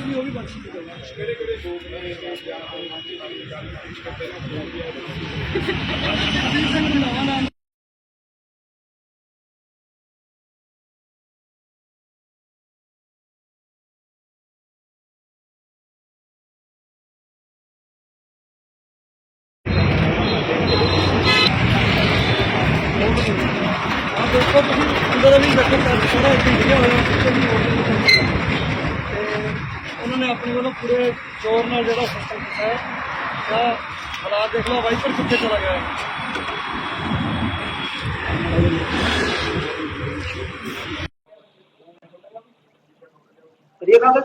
ਵੀ ਉਹ ਵੀ ਬਖਸ਼ ਦਿੱਤੇ ਜਾਣਗੇ ਕਿਹੜੇ ਕਿਹੜੇ ਲੋਕ ਨੇ ਤੇ ਜਾਂ ਮਾਝੇ ਦੀ ਗੱਲ ਕਰਦੇ ਨੇ ਸਿੰਘ ਰੰਧਾਵਾ ਨਾਮ ਆ ਦੇਖੋ ਤੁਸੀਂ ਅੰਦਰ ਵੀ ਬੈਠੇ ਕਰ ਸਾਰਾ ਇੱਥੇ ਲਿਖਿਆ ਹੋਇਆ ਪਿੱਛੇ ਵੀ ਹੋਰ ਵੀ ਲਿਖਿਆ ਹੋਇਆ। ਤੇ ਉਹਨਾਂ ਨੇ ਆਪਣੇ ਵੱਲੋਂ ਪੂਰੇ ਜ਼ੋਰ ਨਾਲ ਜਿਹੜਾ ਸਿਸਟਮ ਕੀਤਾ ਹੈ ਆ ਹਾਲਾਤ ਦੇਖ ਲਓ ਵਾਈਪਰ ਕਿੱਥੇ ਚਲਾ ਗਿਆ ਹੈ ਕਰੀਏ ਗੱਲ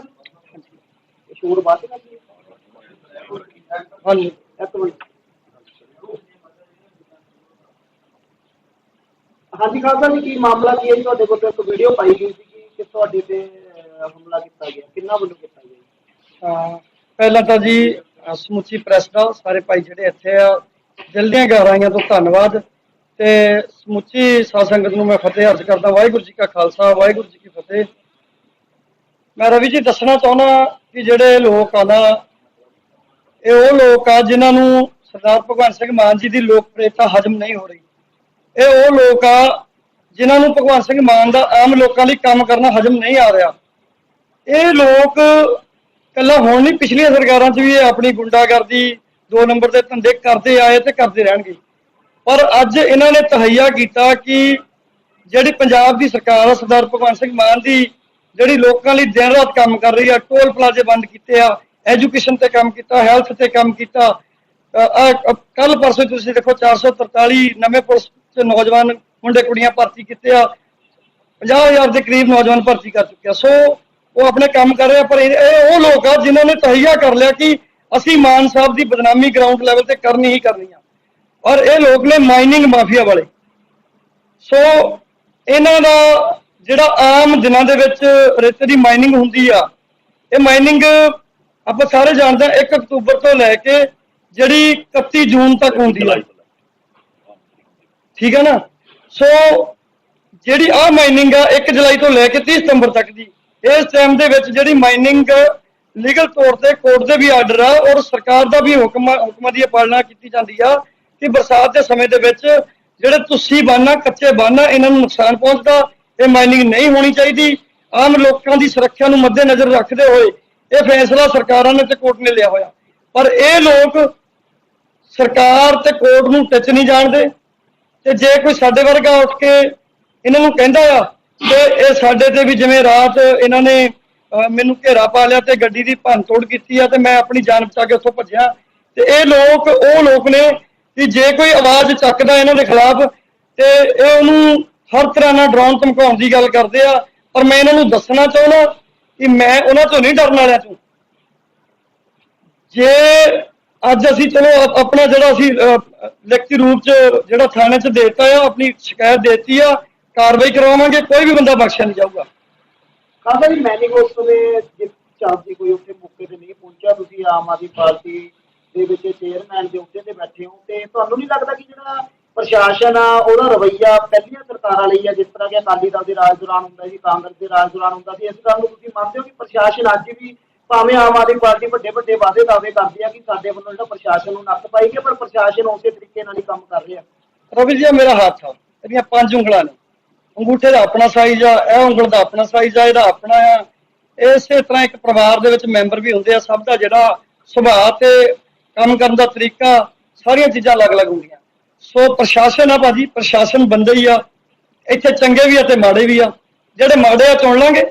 ਸ਼ੂਰ ਬਾਤ ਕਰਦੀ ਹਾਂਜੀ। ਇੱਕ ਮਿੰਟ ਹਾਂਜੀ ਖਾਲਸਾ ਜੀ ਕੀ ਮਾਮਲਾ ਕੀ ਹੈ ਜੀ? ਤੁਹਾਡੇ ਕੋਲ ਤਾਂ ਇੱਕ ਵੀਡੀਓ ਪਾਈ ਗਈ ਸੀ ਕਿ ਤੁਹਾਡੇ ਤੇ ਅਹ, ਹਮਲਾ ਕੀਤਾ ਗਿਆ। ਕਿੰਨਾ ਵੱਲੋਂ ਕੀਤਾ ਗਿਆ? ਜੀ? ਤਾਂ ਪਹਿਲਾਂ ਤਾਂ ਜੀ ਸਮੁੱਚੀ ਪ੍ਰੈਸ ਦਾ ਸਾਰੇ ਭਾਈ ਜਿਹੜੇ ਇੱਥੇ ਆ, ਦਿਲ ਦੀਆਂ ਗਹਿਰਾਈਆਂ ਤੋਂ ਧੰਨਵਾਦ ਤੇ ਸਮੁੱਚੀ ਸਾਧ ਸੰਗਤ ਨੂੰ ਮੈਂ ਫਤਿਹ ਅਰਜ਼ ਕਰਦਾ, ਵਾਹਿਗੁਰੂ ਜੀ ਕਾ ਖਾਲਸਾ, ਵਾਹਿਗੁਰੂ ਜੀ ਕੀ ਫਤਿਹ। ਮੈਂ ਰਵੀ ਜੀ ਦੱਸਣਾ ਚਾਹੁੰਦਾ ਕਿ ਜਿਹੜੇ ਲੋਕ ਆ ਨਾ, ਇਹ ਉਹ ਲੋਕ ਆ ਜਿਨ੍ਹਾਂ ਨੂੰ ਸਰਦਾਰ ਭਗਵੰਤ ਸਿੰਘ ਮਾਨ ਜੀ ਦੀ ਲੋਕਪ੍ਰਿਯਤਾ ਹਜਮ ਨਹੀਂ ਹੋ ਰਹੀ। ਇਹ ਉਹ ਲੋਕ ਆ ਜਿਨ੍ਹਾਂ ਨੂੰ ਭਗਵੰਤ ਸਿੰਘ ਮਾਨ ਦਾ ਆਮ ਲੋਕਾਂ ਲਈ ਕੰਮ ਕਰਨਾ ਹਜਮ ਨਹੀਂ ਆ ਰਿਹਾ। ਇਹ ਲੋਕ ਕੱਲਾ ਹੁਣ ਨਹੀਂ, ਪਿਛਲੀਆਂ ਸਰਕਾਰਾਂ 'ਚ ਵੀ ਇਹ ਆਪਣੀ ਗੁੰਡਾਗਰਦੀ ਦੋ ਨੰਬਰ ਦੇ ਧੰਦੇ ਕਰਦੇ ਆਏ ਤੇ ਕਰਦੇ ਰਹਿਣਗੇ। ਪਰ ਅੱਜ ਇਹਨਾਂ ਨੇ ਤਹਈਆ ਕੀਤਾ ਕਿ ਜਿਹੜੀ ਪੰਜਾਬ ਦੀ ਸਰਕਾਰ ਆ, ਸਰਦਾਰ ਭਗਵੰਤ ਸਿੰਘ ਮਾਨ ਦੀ, ਜਿਹੜੀ ਲੋਕਾਂ ਲਈ ਦਿਨ ਰਾਤ ਕੰਮ ਕਰ ਰਹੀ ਆ, ਟੋਲ ਪਲਾਜ਼ੇ ਬੰਦ ਕੀਤੇ ਆ, ਐਜੂਕੇਸ਼ਨ ਤੇ ਕੰਮ ਕੀਤਾ, ਹੈਲਥ ਤੇ ਕੰਮ ਕੀਤਾ ਕੱਲ ਪਰਸੋਂ ਤੁਸੀਂ ਦੇਖੋ 443 ਨਵੇਂ ਪੁਲਿਸ ਚ ਨੌਜਵਾਨ ਮੁੰਡੇ ਕੁੜੀਆਂ ਭਰਤੀ ਕੀਤੇ ਆ 50000 ਦੇ ਕਰੀਬ ਨੌਜਵਾਨ ਭਰਤੀ ਕਰ ਚੁੱਕੇ ਆ। ਸੋ ਉਹ ਆਪਣੇ ਕੰਮ ਕਰ ਰਹੇ ਆ, ਪਰ ਇਹ ਇਹ ਉਹ ਲੋਕ ਆ ਜਿਨ੍ਹਾਂ ਨੇ ਤਹਈਆ ਕਰ ਲਿਆ ਕਿ ਅਸੀਂ ਮਾਨ ਸਾਹਿਬ ਦੀ ਬਦਨਾਮੀ ਗਰਾਊਂਡ ਲੈਵਲ ਤੇ ਕਰਨੀ ਹੀ ਕਰਨੀ ਆ। ਔਰ ਇਹ ਲੋਕ ਨੇ ਮਾਈਨਿੰਗ ਮਾਫੀਆ ਵਾਲੇ। ਸੋ ਇਹਨਾਂ ਦਾ ਜਿਹੜਾ ਆਮ ਦਿਨਾਂ ਦੇ ਵਿੱਚ ਰੇਤੇ ਦੀ ਮਾਈਨਿੰਗ ਹੁੰਦੀ ਆ, ਇਹ ਮਾਈਨਿੰਗ ਆਪਾਂ ਸਾਰੇ ਜਾਣਦੇ ਹਾਂ 1 ਅਕਤੂਬਰ ਤੋਂ ਲੈ ਕੇ ਜਿਹੜੀ 31 ਜੂਨ ਤੱਕ ਹੁੰਦੀ ਆ। ਠੀਕ ਹੈ ਨਾ? ਸੋ ਜਿਹੜੀ ਆ ਮਾਈਨਿੰਗ ਆ 1 ਜੁਲਾਈ ਤੋਂ ਲੈ ਕੇ 30 ਸਤੰਬਰ ਤੱਕ ਦੀ ਇਸ ਟਾਈਮ ਦੇ ਵਿੱਚ ਜਿਹੜੀ ਮਾਈਨਿੰਗ ਲੀਗਲ ਤੌਰ ਤੇ ਕੋਰਟ ਦੇ ਵੀ ਆਰਡਰ ਆ, ਔਰ ਸਰਕਾਰ ਦਾ ਵੀ ਹੁਕਮ ਹੁਕਮਾਂ ਦੀ ਪਾਲਣਾ ਕੀਤੀ ਜਾਂਦੀ ਆ ਕਿ ਬਰਸਾਤ ਦੇ ਸਮੇਂ ਦੇ ਵਿੱਚ ਜਿਹੜੇ ਤੁਸੀਂ ਬਾਨਾ ਕੱਚੇ ਬਾਨਾ ਇਹਨਾਂ ਨੂੰ ਨੁਕਸਾਨ ਪਹੁੰਚਦਾ, ਇਹ ਮਾਈਨਿੰਗ ਨਹੀਂ ਹੋਣੀ ਚਾਹੀਦੀ। ਆਮ ਲੋਕਾਂ ਦੀ ਸੁਰੱਖਿਆ ਨੂੰ ਮੱਦੇਨਜ਼ਰ ਰੱਖਦੇ ਹੋਏ ਇਹ ਫੈਸਲਾ ਸਰਕਾਰਾਂ ਨੇ ਤੇ ਕੋਰਟ ਨੇ ਲਿਆ ਹੋਇਆ। ਪਰ ਇਹ ਲੋਕ ਸਰਕਾਰ ਤੇ ਕੋਰਟ ਨੂੰ ਟੱਚ ਨਹੀਂ ਜਾਣਦੇ। ਤੇ ਜੇ ਕੋਈ ਸਾਡੇ ਵਰਗਾ ਉੱਠ ਕੇ ਇਹਨਾਂ ਨੂੰ ਕਹਿੰਦਾ ਆ ਤੇ ਇਹ ਸਾਡੇ ਤੇ ਵੀ ਜਿਵੇਂ ਰਾਤ ਇਹਨਾਂ ਨੇ ਮੈਨੂੰ ਘੇਰਾ ਪਾ ਲਿਆ ਤੇ ਗੱਡੀ ਦੀ ਭੰਨਤੋੜ ਕੀਤੀ ਆ ਤੇ ਮੈਂ ਆਪਣੀ ਜਾਨ ਬਚਾ ਕੇ ਉੱਥੋਂ ਭੱਜਿਆ। ਤੇ ਇਹ ਲੋਕ ਉਹ ਲੋਕ ਨੇ ਕਿ ਜੇ ਕੋਈ ਆਵਾਜ਼ ਚੱਕਦਾ ਇਹਨਾਂ ਦੇ ਖਿਲਾਫ ਤੇ ਇਹ ਉਹਨੂੰ ਹਰ ਤਰ੍ਹਾਂ ਨਾਲ ਡਰਾਉਣ ਧਮਕਾਉਣ ਦੀ ਗੱਲ ਕਰਦੇ ਆ। ਪਰ ਮੈਂ ਇਹਨਾਂ ਨੂੰ ਦੱਸਣਾ ਚਾਹੁੰਦਾ ਕਿ ਮੈਂ ਉਹਨਾਂ ਤੋਂ ਨਹੀਂ ਡਰਨ ਵਾਲਿਆਂ ਤੋਂ। ਜੇ ਅੱਜ ਅਸੀਂ ਚਲੋ ਆਪਣਾ ਜਿਹੜਾ ਅਸੀਂ ਅਹ, ਲਿਖਤੀ ਰੂਪ ਚ ਜਿਹੜਾ ਥਾਣੇ ਚ ਦੇਤਾ ਆ ਆਪਣੀ ਸ਼ਿਕਾਇਤ ਦੇਤੀ ਆ ਕਾਰਵਾਈ ਕਰਵਾਵਾਂਗੇ ਕੋਈ ਵੀ ਬੰਦਾ ਬਖਸ਼ਿਆ ਨਹੀਂ ਜਾਊਗਾ। ਖਾਲਸਾ ਜੀ ਮੈਨਿੰਗ ਉਸ ਸਮੇਂ ਜਿਸ ਚਾਪ ਦੀ ਕੋਈ ਉੱਥੇ ਮੌਕੇ ਤੇ ਨਹੀਂ ਪਹੁੰਚਿਆ। ਤੁਸੀਂ ਆਮ ਆਦਮੀ ਪਾਰਟੀ ਦੇ ਵਿੱਚ ਚੇਅਰਮੈਨ ਦੇ ਅਹੁਦੇ ਤੇ ਬੈਠੇ ਹੋ ਤੇ ਤੁਹਾਨੂੰ ਨਹੀਂ ਲੱਗਦਾ ਕਿ ਜਿਹੜਾ ਪ੍ਰਸ਼ਾਸਨ ਆ ਉਹਦਾ ਰਵੱਈਆ ਪਹਿਲੀਆਂ ਸਰਕਾਰਾਂ ਲਈ ਆ ਜਿਸ ਤਰ੍ਹਾਂ ਕਿ ਅਕਾਲੀ ਦਲ ਦੇ ਰਾਜ ਦੌਰਾਨ ਹੁੰਦਾ ਸੀ ਕਾਂਗਰਸ ਦੇ ਰਾਜ ਦੌਰਾਨ ਹੁੰਦਾ ਸੀ ਇਸ ਗੱਲ ਨੂੰ ਤੁਸੀਂ ਮੰਨਦੇ ਹੋ ਕਿ ਪ੍ਰਸ਼ਾਸਨ ਅੱਜ ਵੀ ਭਾਵੇਂ ਆਮ ਆਦਮੀ ਪਾਰਟੀ ਵੱਡੇ ਵੱਡੇ ਵਾਅਦੇ ਦਾਅਵੇ ਕਰਦੀ ਆ ਕਿ ਸਾਡੇ ਵੱਲੋਂ ਜਿਹੜਾ ਪ੍ਰਸ਼ਾਸਨ ਨੂੰ ਨੱਕ ਪਾਈਗੇ ਪਰ ਪ੍ਰਸ਼ਾਸਨ ਉਸੇ ਤਰੀਕੇ ਨਾਲ ਹੀ ਕੰਮ ਕਰ ਰਿਹਾ। ਰਵੀ ਜੀ ਮੇਰਾ ਹੱਥ ਆ। ਇਹਦੀਆਂ ਪੰਜ ਉਂਗਲਾਂ ਨੇ। ਅੰਗੂਠੇ ਦਾ ਆਪਣਾ ਸਾਈਜ਼ ਆ, ਇਹ ਉਂਗਲ ਦਾ ਆਪਣਾ ਸਾਈਜ਼ ਆ, ਇਹਦਾ ਆਪਣਾ ਆ। ਇਸੇ ਤਰ੍ਹਾਂ ਇੱਕ ਪਰਿਵਾਰ ਦੇ ਵਿੱਚ ਮੈਂਬਰ ਵੀ ਹੁੰਦੇ ਆ, ਸਭ ਦਾ ਜਿਹੜਾ ਸੁਭਾਅ ਤੇ ਕੰਮ ਕਰਨ ਦਾ ਤਰੀਕਾ, ਸਾਰੀਆਂ ਚੀਜ਼ਾਂ ਅਲੱਗ-ਅਲੱਗ ਹੁੰਦੀਆਂ। ਸੋ ਪ੍ਰਸ਼ਾਸਨ ਆ ਭਾਜੀ, ਪ੍ਰਸ਼ਾਸਨ ਬੰਦੇ ਹੀ ਆ। ਇੱਥੇ ਚੰਗੇ ਵੀ ਆ ਤੇ ਮਾੜੇ ਵੀ ਆ। ਜਿਹੜੇ ਮਾੜੇ ਆ ਚੁਣ ਲਾਂਗੇ,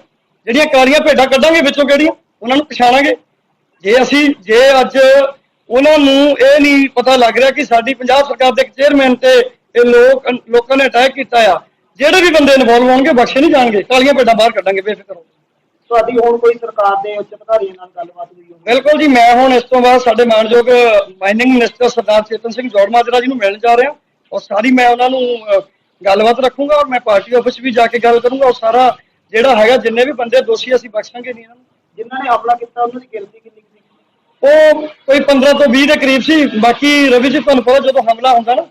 ਜਿਹੜੀਆਂ ਕਾਲੀਆਂ ਭੇਡਾਂ ਕੱਢਾਂਗੇ ਵਿੱਚੋਂ ਕਿਹੜੀਆਂ, ਉਹਨਾਂ ਨੂੰ ਪਛਾਣਾਂਗੇ। ਜੇ ਅਸੀਂ, ਜੇ ਅੱਜ ਉਹਨਾਂ ਨੂੰ ਇਹ ਨਹੀਂ ਪਤਾ ਲੱਗ ਰਿਹਾ ਕਿ ਸਾਡੀ ਪੰਜਾਬ ਸਰਕਾਰ ਦੇ ਇੱਕ ਚੇਅਰਮੈਨ ਤੇ ਇਹ ਲੋਕ, ਲੋਕਾਂ ਨੇ ਅਟੈਕ ਕੀਤਾ ਆ ਜਿਹੜੇ ਵੀ ਬੰਦੇ ਇਨਵੋਲਵ ਹੋਣਗੇ ਬਖਸ਼ੇ ਨਹੀਂ ਜਾਣਗੇ। ਕਾਲੀਆਂ ਭੇਡਾਂ ਬਾਹਰ ਕੱਢਾਂਗੇ ਬੇਫਿਕਰ ਹੋ ਤੁਹਾਡੀ ਹੁਣ ਕੋਈ ਸਰਕਾਰ ਦੇ ਉੱਚ ਅਧਿਕਾਰੀਆਂ ਨਾਲ ਗੱਲਬਾਤ ਹੋਈ ਹੋਵੇ? ਬਿਲਕੁਲ ਜੀ ਮੈਂ ਹੁਣ ਇਸ ਤੋਂ ਬਾਅਦ ਸਾਡੇ ਮਾਨਯੋਗ ਮਾਈਨਿੰਗ ਮਿਨਿਸਟਰ ਸਰਦਾਰ ਚੇਤਨ ਸਿੰਘ ਜੋੜਮਾਜਰਾ ਜੀ ਨੂੰ ਮਿਲਣ ਜਾ ਰਿਹਾ। ਔਰ ਸਾਰੀ ਮੈਂ ਉਹਨਾਂ ਨੂੰ ਗੱਲਬਾਤ ਰੱਖੂੰਗਾ ਔਰ ਮੈਂ ਪਾਰਟੀ ਆਫਿਸ ਵੀ ਜਾ ਕੇ ਗੱਲ ਕਰੂੰਗਾ। ਔਰ ਸਾਰਾ ਜਿਹੜਾ ਹੈਗਾ ਜਿੰਨੇ ਵੀ ਬੰਦੇ ਦੋਸ਼ੀ ਅਸੀਂ ਬਖਸ਼ਾਂਗੇ ਨਹੀਂ ਇਹਨਾਂ ਨੂੰ। ਜਿਨ੍ਹਾਂ ਨੇ ਹਮਲਾ ਕੀਤਾ ਉਹਨਾਂ ਦੀ ਗਿਣਤੀ ਕਿੰਨੀ ਸੀ? ਉਹ ਕੋਈ 15 ਤੋਂ 20 ਦੇ ਕਰੀਬ ਸੀ। ਬਾਕੀ ਰਵੀ ਜੀ ਤੁਹਾਨੂੰ ਪਤਾ ਜਦੋਂ ਹਮਲਾ ਹੁੰਦਾ ਨਾ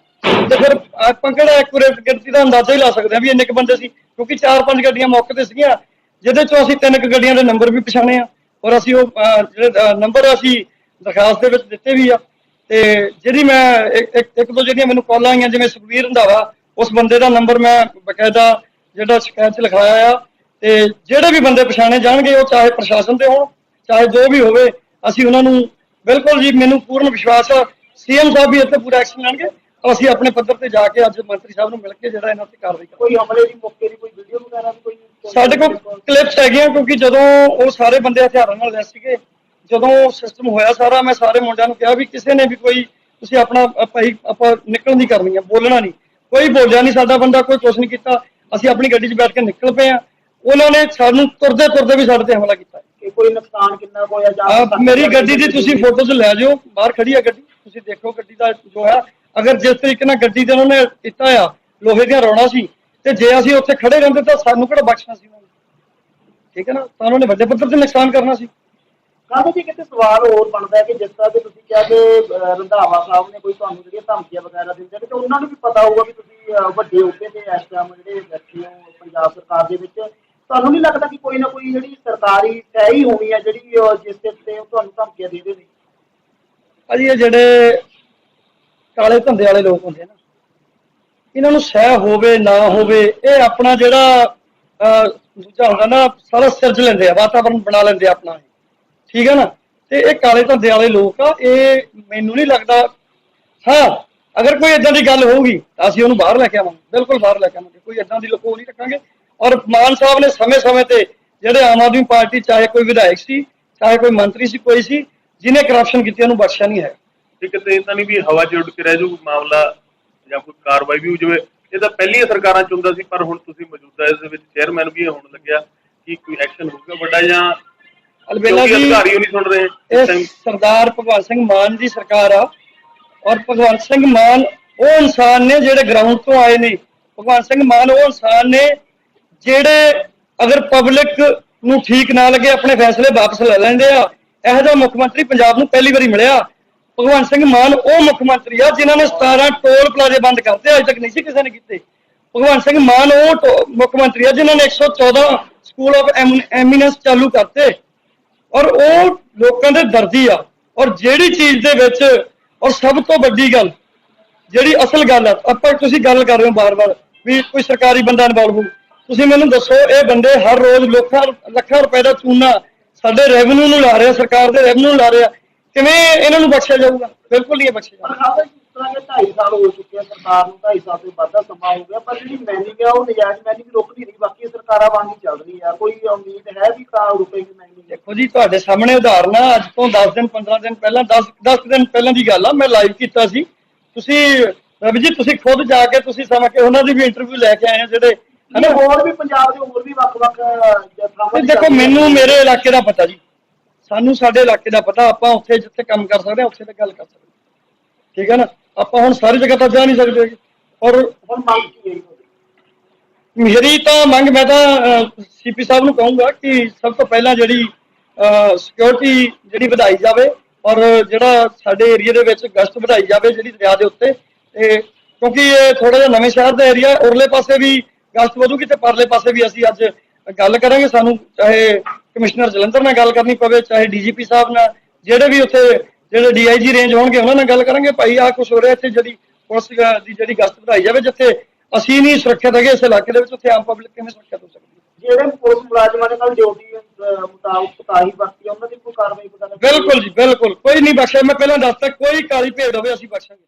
ਤੇ ਫਿਰ ਆਪਾਂ ਕਿਹੜਾ ਐਕੂਰੇਟ ਗਿਣਤੀ ਦਾ ਅੰਦਾਜ਼ਾ ਹੀ ਲਾ ਸਕਦੇ ਹਾਂ ਵੀ ਇੰਨੇ ਕੁ ਬੰਦੇ ਸੀ, ਕਿਉਂਕਿ ਚਾਰ ਪੰਜ ਗੱਡੀਆਂ ਮੌਕੇ ਤੇ ਸੀਗੀਆਂ, ਜਿਹਦੇ ਚੋਂ ਅਸੀਂ ਤਿੰਨ ਕੁ ਗੱਡੀਆਂ ਦੇ ਨੰਬਰ ਵੀ ਪਛਾਣੇ ਆ, ਔਰ ਅਸੀਂ ਉਹ ਜਿਹੜੇ ਨੰਬਰ ਅਸੀਂ ਦਰਖਾਸਤ ਦੇ ਵਿੱਚ ਦਿੱਤੇ ਵੀ ਆ। ਤੇ ਜਿਹੜੀ ਮੈਂ ਇੱਕ ਦੋ ਜਿਹੜੀਆਂ ਮੈਨੂੰ ਕਾਲਾਂ ਆਈਆਂ, ਜਿਵੇਂ ਸੁਖਵੀਰ ਰੰਧਾਵਾ, ਉਸ ਬੰਦੇ ਦਾ ਨੰਬਰ ਮੈਂ ਬਕਾਇਦਾ ਜਿਹੜਾ ਸ਼ਿਕਾਇਤ 'ਚ ਲਿਖਾਇਆ ਆ, ਤੇ ਜਿਹੜੇ ਵੀ ਬੰਦੇ ਪਛਾਣੇ ਜਾਣਗੇ, ਉਹ ਚਾਹੇ ਪ੍ਰਸ਼ਾਸਨ ਦੇ ਹੋਣ, ਚਾਹੇ ਜੋ ਵੀ ਹੋਵੇ, ਅਸੀਂ ਉਹਨਾਂ ਨੂੰ ਬਿਲਕੁਲ ਜੀ ਮੈਨੂੰ ਪੂਰਨ ਵਿਸ਼ਵਾਸ ਆ, ਸੀਐਮ ਸਾਹਿਬ ਵੀ ਇੱਥੇ ਪੂਰਾ ਐਕਸ਼ਨ ਲੈਣਗੇ ਅਸੀਂ ਆਪਣੇ ਪੱਧਰ ਤੇ ਜਾ ਕੇ ਅੱਜ ਮੰਤਰੀ ਸਾਹਿਬ ਨੂੰ ਮਿਲ ਕੇ ਜਿਹੜਾ ਇਹਨਾਂ ਤੇ ਕਾਰਵਾਈ ਕਰਾਂਗੇ। ਕੋਈ ਹਮਲੇ ਦੀ ਮੌਕੇ ਦੀ ਕੋਈ ਵੀਡੀਓ ਵਗੈਰਾ ਵੀ ਕੋਈ ਸਾਡੇ ਕੋਲ ਕਲਿੱਪਸ ਹੈਗੀਆਂ ਕਿਉਂਕਿ ਜਦੋਂ ਉਹ ਸਾਰੇ ਬੰਦੇ ਹਥਿਆਰਾਂ ਨਾਲ ਲੈਸ ਸੀਗੇ ਜਦੋਂ ਸਿਸਟਮ ਹੋਇਆ ਸਾਰਾ ਮੈਂ ਸਾਰੇ ਮੁੰਡਿਆਂ ਨੂੰ ਕਿਹਾ ਵੀ ਕਿਸੇ ਨੇ ਵੀ ਕੋਈ ਤੁਸੀਂ ਆਪਣਾ ਭਾਈ ਆਪਾਂ ਨਿਕਲਣ ਦੀ ਕਰਨੀ ਆ ਬੋਲਣਾ ਨਹੀਂ। ਕੋਈ ਬੋਲਿਆ ਨਹੀਂ ਸਾਡਾ ਬੰਦਾ ਕੋਈ ਕੁਛ ਨਹੀਂ ਕੀਤਾ। ਅਸੀਂ ਆਪਣੀ ਗੱਡੀ 'ਚ ਬੈਠ ਕੇ ਨਿਕਲ ਪਏ ਆ। ਉਹਨਾਂ ਨੇ ਸਾਨੂੰ ਤੁਰਦੇ ਤੁਰਦੇ ਵੀ ਸਾਡੇ ਤੇ ਹਮਲਾ ਕੀਤਾ। ਕਿ ਕੋਈ ਨੁਕਸਾਨ ਕਿੰਨਾ ਹੋਇਆ ਜਾਂ ਮੇਰੀ ਗੱਡੀ ਦੀ ਤੁਸੀਂ ਫੋਟੋਜ਼ ਲੈ ਜਿਓ। ਬਾਹਰ ਖੜੀ ਆ ਗੱਡੀ। ਤੁਸੀਂ ਦੇਖੋ ਗੱਡੀ ਦਾ ਜੋ ਹੈ। ਅਗਰ ਜਿਸ ਤਰੀਕੇ ਨਾਲ ਗੱਡੀ ਤੇ ਉਹਨਾਂ ਨੇ ਕੀਤਾ ਆ ਲੋਹੇ ਦੀਆਂ ਰੌਣਾ ਸੀ ਤੇ ਜੇ ਅਸੀਂ ਉੱਥੇ ਖੜੇ ਰਹਿੰਦੇ ਤਾਂ ਸਾਨੂੰ ਕਿਹੜਾ ਬਖਸ਼ਣਾ ਸੀ ਉਹਨਾਂ ਨੇ? ਠੀਕ ਹੈ ਨਾ? ਤਾਂ ਉਹਨਾਂ ਨੇ ਵੱਡੇ ਪੱਧਰ ਤੇ ਨੁਕਸਾਨ ਕਰਨਾ ਸੀ। ਕਾਹਦੇ ਜੀ ਕਿਤੇ ਸਵਾਲ ਹੋਰ ਬਣਦਾ ਹੈ ਕਿ ਜਿਸ ਤਰ੍ਹਾਂ ਕਿ ਤੁਸੀਂ ਕਿਹਾ ਕਿ ਰੰਧਾਵਾ ਸਾਹਿਬ ਨੇ ਕੋਈ ਤੁਹਾਨੂੰ ਜਿਹੜੀਆਂ ਧਮਕੀਆਂ ਵਗੈਰਾ ਦਿੰਦੇ ਨੇ ਤੇ ਉਹਨਾਂ ਨੂੰ ਵੀ ਪਤਾ ਹੋਊਗਾ ਵੀ ਤੁਸੀਂ ਵੱਡੇ ਅਹੁਦੇ ਤੇ ਇਸ ਟਾਈਮ ਜਿਹੜੇ ਬੈਠੇ ਹੋ ਪੰਜਾਬ ਸਰਕਾਰ ਦੇ ਵਿੱਚ। ਤੁਹਾਨੂੰ ਨਹੀਂ ਲੱਗਦਾ ਕਿ ਕੋਈ ਨਾ ਕੋਈ ਜਿਹੜੀ ਸਰਕਾਰੀ ਤੈਅ ਹੀ ਹੋਣੀ ਹੈ ਜਿਹੜੀ ਜਿਸ ਦੇ ਉਹ ਤੁਹਾਨੂੰ ਧਮਕੀਆਂ ਦੇ ਦੇ ਨੇ? ਅਜੀ ਇਹ ਜਿਹੜੇ ਕਾਲੇ ਧੰਦੇ ਵਾਲੇ ਲੋਕ ਹੁੰਦੇ ਨਾ। ਇਹਨਾਂ ਨੂੰ ਸਹਿ ਹੋਵੇ, ਨਾ ਹੋਵੇ, ਇਹ ਆਪਣਾ ਜਿਹੜਾ ਦੂਜਾ ਹੁੰਦਾ ਨਾ, ਸਾਰਾ ਸਿਰਜ ਲੈਂਦੇ ਆ ਵਾਤਾਵਰਣ ਬਣਾ ਲੈਂਦੇ ਆ ਆਪਣਾ ਠੀਕ ਹੈ ਨਾ? ਤੇ ਇਹ ਕਾਲੇ ਧੰਦੇ ਵਾਲੇ ਲੋਕ ਆ, ਇਹ ਮੈਨੂੰ ਨਹੀਂ ਲੱਗਦਾ। ਹਾਂ, ਅਗਰ ਕੋਈ ਇਦਾਂ ਦੀ ਗੱਲ ਹੋਊਗੀ, ਤਾਂ ਅਸੀਂ ਉਹਨੂੰ ਬਾਹਰ ਲੈ ਕੇ ਆਵਾਂਗੇ। ਬਿਲਕੁਲ ਬਾਹਰ ਲੈ ਕੇ ਆਵਾਂਗੇ। ਕੋਈ ਇਦਾਂ ਦੀ ਲੁਕੋ ਨਹੀਂ ਰੱਖਾਂਗੇ। ਔਰ ਮਾਨ ਸਾਹਿਬ ਨੇ ਸਮੇਂ-ਸਮੇਂ ਤੇ ਜਿਹੜੇ ਆਮ ਆਦਮੀ ਪਾਰਟੀ, ਚਾਹੇ ਕੋਈ ਵਿਧਾਇਕ ਸੀ, ਚਾਹੇ ਕੋਈ ਮੰਤਰੀ ਸੀ, ਕੋਈ ਸੀ, ਜਿਹਨੇ ਕਰਪਸ਼ਨ ਕੀਤੀ, ਉਹਨੂੰ ਬਖਸ਼ਿਆ ਨਹੀਂ ਹੈ। ਤੇ ਕਿਤੇ ਤਾਂ ਨਹੀਂ ਵੀ ਹਵਾ 'ਚ ਉੱਡ ਕੇ ਰਹਿ ਜਾਊ ਮਾਮਲਾ ਜਾਂ ਕੋਈ ਕਾਰਵਾਈ ਵੀ ਹੋ ਜਾਵੇ। ਇਹ ਤਾਂ ਪਹਿਲੀਆਂ ਸਰਕਾਰਾਂ 'ਚ ਹੁੰਦਾ ਸੀ ਪਰ ਹੁਣ ਤੁਸੀਂ ਮੌਜੂਦਾ ਇਸ ਦੇ ਵਿੱਚ ਚੇਅਰਮੈਨ ਵੀ ਹੋਣ ਲੱਗਿਆ ਕੀ ਕੋਈ ਐਕਸ਼ਨ ਹੋਊਗਾ ਵੱਡਾ ਜਾਂ ਅਲਬੇਲਾ ਜੀ ਅਧਿਕਾਰੀ ਨਹੀਂ ਸੁਣ ਰਹੇ ਇਸ ਇਹ ਸਰਦਾਰ ਭਗਵੰਤ ਸਿੰਘ ਮਾਨ ਦੀ ਸਰਕਾਰ ਆ ਔਰ ਭਗਵੰਤ ਸਿੰਘ ਮਾਨ ਉਹ ਇਨਸਾਨ ਨੇ ਜਿਹੜੇ ਗਰਾਊਂਡ ਤੋਂ ਆਏ ਨੇ। ਭਗਵੰਤ ਸਿੰਘ ਮਾਨ ਉਹ ਇਨਸਾਨ ਨੇ ਜਿਹੜੇ ਅਗਰ ਪਬਲਿਕ ਨੂੰ ਠੀਕ ਨਾ ਲੱਗੇ ਆਪਣੇ ਫੈਸਲੇ ਵਾਪਸ ਲੈ ਲੈਂਦੇ ਆ। ਇਹੋ ਜਿਹਾ ਮੁੱਖ ਮੰਤਰੀ ਪੰਜਾਬ ਨੂੰ ਪਹਿਲੀ ਵਾਰੀ ਮਿਲਿਆ। ਭਗਵੰਤ ਸਿੰਘ ਮਾਨ, ਉਹ ਮੁੱਖ ਮੰਤਰੀ ਆ, ਜਿਨ੍ਹਾਂ ਨੇ 17 ਟੋਲ ਪਲਾਜ਼ੇ ਬੰਦ ਕਰਤੇ, ਅਜੇ ਤੱਕ ਨਹੀਂ ਸੀ ਕਿਸੇ ਨੇ ਕੀਤੇ। ਭਗਵੰਤ ਸਿੰਘ ਮਾਨ, ਉਹ ਟੋ- ਮੁੱਖ ਮੰਤਰੀ ਆ, ਜਿਨ੍ਹਾਂ ਨੇ 114 ਸਕੂਲ ਆਫ ਐਮੀਨੈਂਸ ਚਾਲੂ ਕਰਤੇ। ਔਰ ਉਹ ਲੋਕਾਂ ਦੇ ਦਰਦੀ ਆ। ਔਰ ਜਿਹੜੀ ਚੀਜ਼ ਦੇ ਵਿੱਚ, ਔਰ ਸਭ ਤੋਂ ਵੱਡੀ ਗੱਲ, ਜਿਹੜੀ ਅਸਲ ਗੱਲ ਆ, ਆਪਾਂ ਤੁਸੀਂ ਗੱਲ ਕਰ ਰਹੇ ਹੋ ਬਾਰ-ਬਾਰ, ਵੀ ਕੋਈ ਸਰਕਾਰੀ ਬੰਦਾ ਇਨਵੋਲਵ ਹੋ ਤੁਸੀਂ ਮੈਨੂੰ ਦੱਸੋ, ਇਹ ਬੰਦੇ ਹਰ ਰੋਜ਼ ਲੱਖਾਂ ਲੱਖਾਂ ਰੁਪਏ ਦਾ ਚੂਨਾ ਸਾਡੇ ਰੈਵਨਿਊ ਨੂੰ ਲਾ ਰਿਹਾ, ਸਰਕਾਰ ਦੇ ਰੈਵਨਿਊ ਨੂੰ ਲਾ ਰਿਹਾ। ਕਿਵੇਂ ਇਹਨਾਂ ਨੂੰ ਬਖਸ਼ਿਆ ਜਾਊਗਾ? ਬਿਲਕੁਲ ਨਹੀਂ ਇਹ ਬਖਸ਼ਿਆ ਪਰ ਜਾਊਗਾ ਤਰ੍ਹਾਂ ਕਿ 2.5 ਸਾਲ ਹੋ ਚੁੱਕੇ ਆ ਸਰਕਾਰ ਨੂੰ 2.5 ਸਾਲ ਤੋਂ ਵੱਧ ਦਾ ਸਮਾਂ ਹੋ ਗਿਆ ਪਰ ਜਿਹੜੀ ਮੈਨਿੰਗ ਆ ਉਹ ਨਜਾਇਜ਼ ਮੈਨਿੰਗ ਰੁਕ ਨਹੀਂ ਰਹੀ ਬਾਕੀ ਸਰਕਾਰਾਂ ਵਾਂਗ ਹੀ ਚੱਲ ਰਹੀ ਆ। ਕੋਈ ਉਮੀਦ ਹੈ ਵੀ ਤਾਂ ਰੁਕੇਗੀ ਮੈਨਿੰਗ ਦੇਖੋ ਜੀ ਤੁਹਾਡੇ ਸਾਹਮਣੇ ਉਦਾਹਰਨ ਆ ਅੱਜ ਤੋਂ 10 ਦਿਨ 15 ਦਿਨ ਪਹਿਲਾਂ 10 10 ਦਿਨ ਪਹਿਲਾਂ ਦੀ ਗੱਲ ਆ ਮੈਂ ਲਾਈਵ ਕੀਤਾ ਸੀ। ਤੁਸੀਂ ਰਵੀ ਜੀ ਤੁਸੀਂ ਖੁਦ ਜਾ ਕੇ ਤੁਸੀਂ ਸਮਝ ਕੇ ਉਹਨਾਂ ਦੀ ਵੀ ਇੰਟਰਵਿਊ ਲੈ ਕੇ ਆਏ ਆ ਜਿਹੜੇ ਹਨਾ? ਹੋਰ ਵੀ ਪੰਜਾਬ ਦੇ ਹੋਰ ਵੀ ਵੱਖ-ਵੱਖ ਜਥਾਵਾਂ ਤੇ ਦੀ ਦੇਖੋ ਚੱਲ ਮੈਨੂੰ ਰਹੀਆਂ ਨੇ। ਮੇਰੇ ਇਲਾਕੇ ਦਾ ਪਤਾ ਜੀ। ਸਾਨੂੰ ਸਾਡੇ ਇਲਾਕੇ ਦਾ ਪਤਾ ਆਪਾਂ ਉੱਥੇ ਜਿੱਥੇ ਕੰਮ ਕਰ ਸਕਦੇ ਹਾਂ ਉੱਥੇ ਤੇ ਗੱਲ ਕਰ ਸਕਦੇ ਹਾਂ। ਠੀਕ ਹੈ ਨਾ ਆਪਾਂ ਹੁਣ ਸਾਰੀ ਜਗ੍ਹਾ ਤਾਂ ਜਾ ਨਹੀਂ ਸਕਦੇ। ਔਰ ਹੁਣ ਮੰਗ ਕੀ ਹੈ ਜੀ ਤੁਹਾਡੀ? ਮੇਰੀ ਤਾਂ ਮੰਗ ਮੈਂ ਤਾਂ ਸੀਪੀ ਸਾਹਿਬ ਨੂੰ ਕਹੂੰਗਾ ਕਿ ਸਭ ਤੋਂ ਪਹਿਲਾਂ ਜਿਹੜੀ ਸਿਕਿਉਰਿਟੀ ਜਿਹੜੀ ਵਧਾਈ ਜਾਵੇ ਔਰ ਜਿਹੜਾ ਸਾਡੇ ਏਰੀਆ ਦੇ ਵਿੱਚ ਗਸ਼ਤ ਵਧਾਈ ਜਾਵੇ ਜਿਹੜੀ ਦਰਿਆ ਦੇ ਉੱਤੇ ਤੇ ਕਿਉਂਕਿ ਇਹ ਥੋੜਾ ਜਿਹਾ ਨਵੇਂ ਸ਼ਹਿਰ ਦਾ ਏਰੀਆ ਉਰਲੇ ਪਾਸੇ ਵੀ ਗਸ਼ਤ ਵਧੂਗੀ ਤੇ ਪਰਲੇ ਪਾਸੇ ਵੀ ਅਸੀਂ ਅੱਜ ਗੱਲ ਕਰਾਂਗੇ ਸਾਨੂੰ ਚਾਹੇ ਕਮਿਸ਼ਨਰ ਜਲੰਧਰ ਨਾਲ ਗੱਲ ਕਰਨੀ ਪਵੇ ਚਾਹੇ ਡੀਜੀਪੀ ਸਾਹਿਬ ਨਾਲ ਜਿਹੜੇ ਵੀ ਉੱਥੇ ਜਿਹੜੇ ਡੀਆਈਜੀ ਰੇਂਜ ਹੋਣਗੇ ਉਹਨਾਂ ਨਾਲ ਗੱਲ ਕਰਾਂਗੇ। ਭਾਈ ਆਹ ਕੁਝ ਹੋ ਰਿਹਾ ਇੱਥੇ ਜਿਹੜੀ ਪੁਲਿਸ ਦੀ ਜਿਹੜੀ ਗਸ਼ਤ ਵਧਾਈ ਜਾਵੇ ਜਿੱਥੇ ਅਸੀਂ ਨਹੀਂ ਸੁਰੱਖਿਅਤ ਹੈਗੇ ਇਸ ਇਲਾਕੇ ਦੇ ਵਿੱਚ ਉੱਥੇ ਆਮ ਪਬਲਿਕ ਕਿਵੇਂ ਸੁਰੱਖਿਅਤ ਹੋ ਸਕਦੀ ਹੈ? ਜਿਹੜੇ ਪੁਲਿਸ ਮੁਲਾਜ਼ਮਾਂ ਨੇ ਕੱਲ ਡਿਊਟੀ ਮੁਤਾਬਕ ਪਤਾਹੀ ਵਰਤੀ ਆ, ਉਹਨਾਂ ਦੀ ਕੋਈ ਕਾਰਵਾਈ ਪਤਾ ਨਹੀਂ ਬਿਲਕੁਲ ਜੀ ਬਿਲਕੁਲ। ਕੋਈ ਨਹੀਂ ਬਖਸ਼ਿਆ। ਮੈਂ ਪਹਿਲਾਂ ਦੱਸਤਾ ਕੋਈ ਕਾਲੀ ਭੇਡ ਹੋਵੇ ਅਸੀਂ ਬਖਸ਼ਾਂਗੇ।